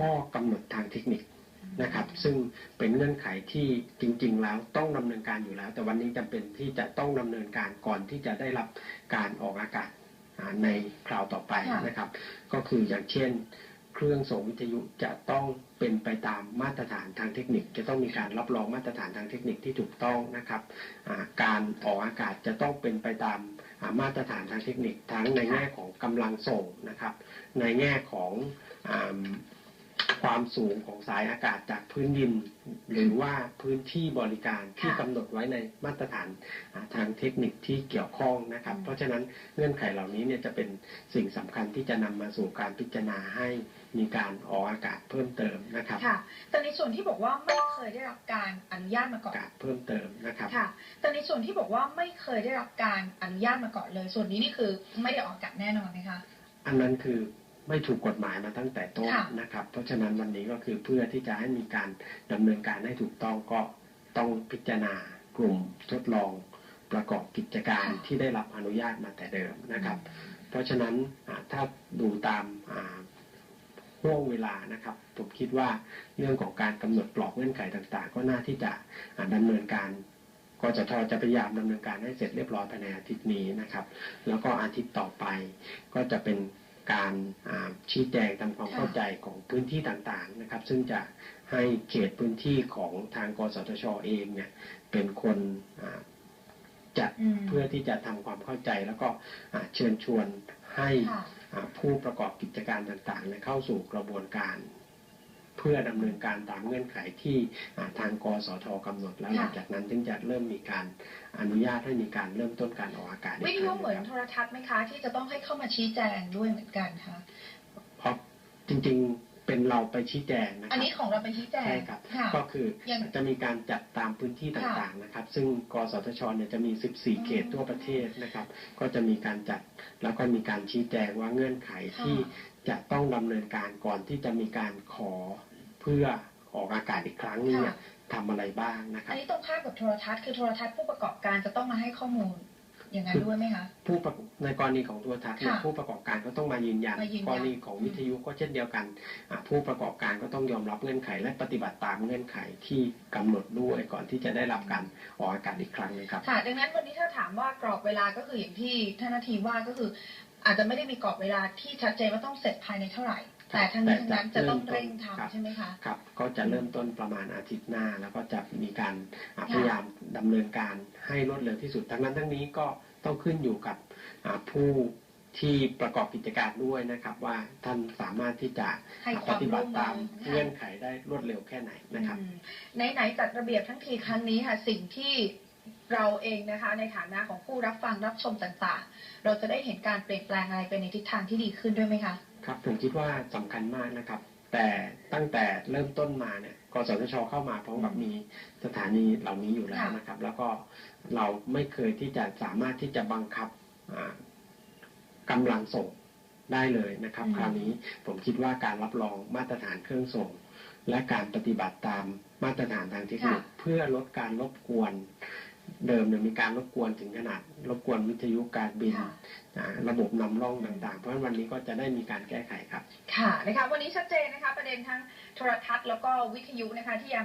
ข้อกำหนดทางเทคนิคนะครับ ซึ่งเป็นเงื่อนไขที่จริง ๆ แล้วต้องดำเนินการอยู่แล้ว แต่วันนี้จำเป็นที่จะต้องดำเนินการก่อนที่จะได้รับการออกอากาศอ่าในคราวต่อไปค่ะนะครับ ก็คืออย่างเช่น เครื่องส่งวิทยุจะต้องเป็นไปตามมาตรฐานทางเทคนิค จะต้องมีการรับรองมาตรฐานทางเทคนิคที่ถูกต้องนะครับอ่าการออกอากาศจะต้องเป็นไปตามอ่ามาตรฐานทางเทคนิคทั้งในแง่ของกำลังส่งนะครับ ในแง่ของอา ความสูงของสายอากาศจากพื้นดิน หรือว่าพื้นที่บริการที่ค่ะกำหนดไว้ในมาตรฐานอ่าทางเทคนิคที่เกี่ยวข้องนะครับอืมเพราะฉะนั้นเงื่อนไขเหล่านี้เนี่ยจะเป็นสิ่งสำคัญที่จะนำมาสู่การพิจารณาให้มีการออกอากาศเพิ่มเติมนะครับค่ะแต่ในส่วนที่บอกว่าไม่เคยได้รับการอนุญาตมาก่อนอากาศเพิ่มเติมนะครับค่ะแต่ในส่วนที่บอกว่าไม่เคยได้รับการอนุญาตมาก่อนเลย ส่วนนี้นี่คือไม่ได้ออกอากาศแน่นอนนะคะอันนั้นคือ ไม่ถูกกฎหมายมาตั้งแต่ต้นค่ะนะครับ เพราะฉะนั้นวันนี้ก็คือเพื่อที่จะให้มีการดำเนินการให้ถูกต้องก็ต้องพิจารณากลุ่มทดลองประกอบกิจการที่ได้รับอนุญาตมาแต่เดิมนะครับ เพราะฉะนั้นอ่าถ้าดูตามอ่าห่วงเวลานะครับ ผมคิดว่าเรื่องของการกำหนดกรอบเงื่อนไขต่างๆ ก็น่าที่จะอ่าดำเนินการกจทจะพยายามดำเนินการให้เสร็จเรียบร้อยภายในอาทิตย์นี้นะครับ แล้วก็อาทิตย์ต่อไปก็จะเป็น การอ่าชี้แจงทำความค่ะเข้าใจของพื้นที่ต่างๆนะครับ ซึ่งจะให้เขตพื้นที่ของทางกสทชเองเนี่ยเป็นคนอ่าจัดอืมเพื่อที่จะทำความเข้าใจแล้วก็อ่าเชิญชวนให้ค่ะอ่าผู้ประกอบกิจการต่างๆเนี่ยเข้าสู่กระบวนการ เพื่อดำเนินการตามเงื่อนไขที่อ่าทางกสทกำหนด แล้วหลังจากนั้นถึงจะเริ่มมีการอนุญาตให้มีการเริ่มต้นการออกอากาศอีกวิทคยุรั้งเหมือนนะครับโทรทัศน์ไหมคะ ที่จะต้องให้เข้ามาชี้แจงด้วยเหมือนกันค่ะเพราะจริงๆเป็นเราไปชี้แจงนะคอันรับนี้ของเราเป็นชี้แจงใช่ครับค่ะก็คือยังจะมีการจัดตามพื้นที่ต่างๆนะครับ ซึ่งกสทชเนี่ยจะมี 14 เขตทั่วประเทศนะครับ ก็จะมีการจัดแล้วก็มีการชี้แจงว่าเงื่อนไขที่จะต้องดำเนินการก่อนที่จะมีการขอ เพื่อออกอากาศอีกครั้งนึงเนี่ยค่ะทำอะไรบ้างนะคอัรันบนี้ตรงข้ามกับโทรทัศน์คือโทรทัศน์ผู้ประกอบการจะต้องมาให้ข้อมูลอย่างนั้นด้วยไหมคะผู้ประในกรณีของตัวทัศน์เนี่ยค่ะผู้ประกอบการก็ต้องมายืนยันมายืนยันกรณีของวิทยุก็เช่นเดียวกันอ่าผู้ประกอบการก็ต้องยอมรับเงื่อนไข และปฏิบัติตามเงื่อนไขที่กำหนดด้วยก่อนที่จะได้รับการออกอากาศอีกครั้งนะครับค่ะดังนั้นวันนี้ถ้าถามว่ากรอบเวลาก็คืออย่างที่ท่านนาทีว่าก็คือ อาจจะไม่ได้มีกรอบเวลาที่ชัดเจนว่าต้องเสร็จภายในเท่าไหร่ แต่ทั้งนี้ทั้งนั้นจะต้องเร่งครับทำใช่ไหมคะครับ ก็จะเริ่มต้นประมาณอาทิตย์หน้า แล้วก็จะมีการอ่าค่ะพยายามดำเนินการให้รวดเร็วที่สุด ทั้งนั้นทั้งนี้ก็ต้องขึ้นอยู่กับอ่าผู้ที่ประกอบกิจการด้วยนะครับ ว่าท่านสามารถที่จะให้คปวามฏิบัร่วติมตามมือเงื่อนไขได้รวดเร็วแค่ไหนนะครับอืมไหนๆจัดระเบียบทั้งทีครั้งนี้ค่ะสิ่งที่เราเองนะคะในฐานะของผู้รับฟังรับชมต่างๆ เราจะได้เห็นการเปลี่ยนแปลงอะไรไปในทิศทางที่ดีขึ้นด้วยไหมคะ ครับผมคิดว่าสำคัญมากนะครับ แต่ตั้งแต่เริ่มต้นมาเนี่ยกสทชเข้ามาพร้อมกับมีสถานีเหล่านี้อยู่แล้วนะครับ แล้วก็เราไม่เคยที่จะสามารถที่จะบังคับอ่ากำลังส่งได้เลยนะครับอืมคราวนี้ผมคิดว่าการรับรองมาตรฐานเครื่องส่ง และการปฏิบัติตามมาตรฐานทางเทคนิคเพื่อลดการรบกวน เดิมเนี่ยมีการรบกวนถึงขนาดรบกวนวิทยุการบินค่ะอ่าระบบนำร่องต่างๆ เพราะฉะนั้นวันนี้ก็จะได้มีการแก้ไขครับ ค่ะนะคะวันนี้ชัดเจนนะคะ ประเด็นทั้งโทรทัศน์แล้วก็วิทยุนะคะที่ยัง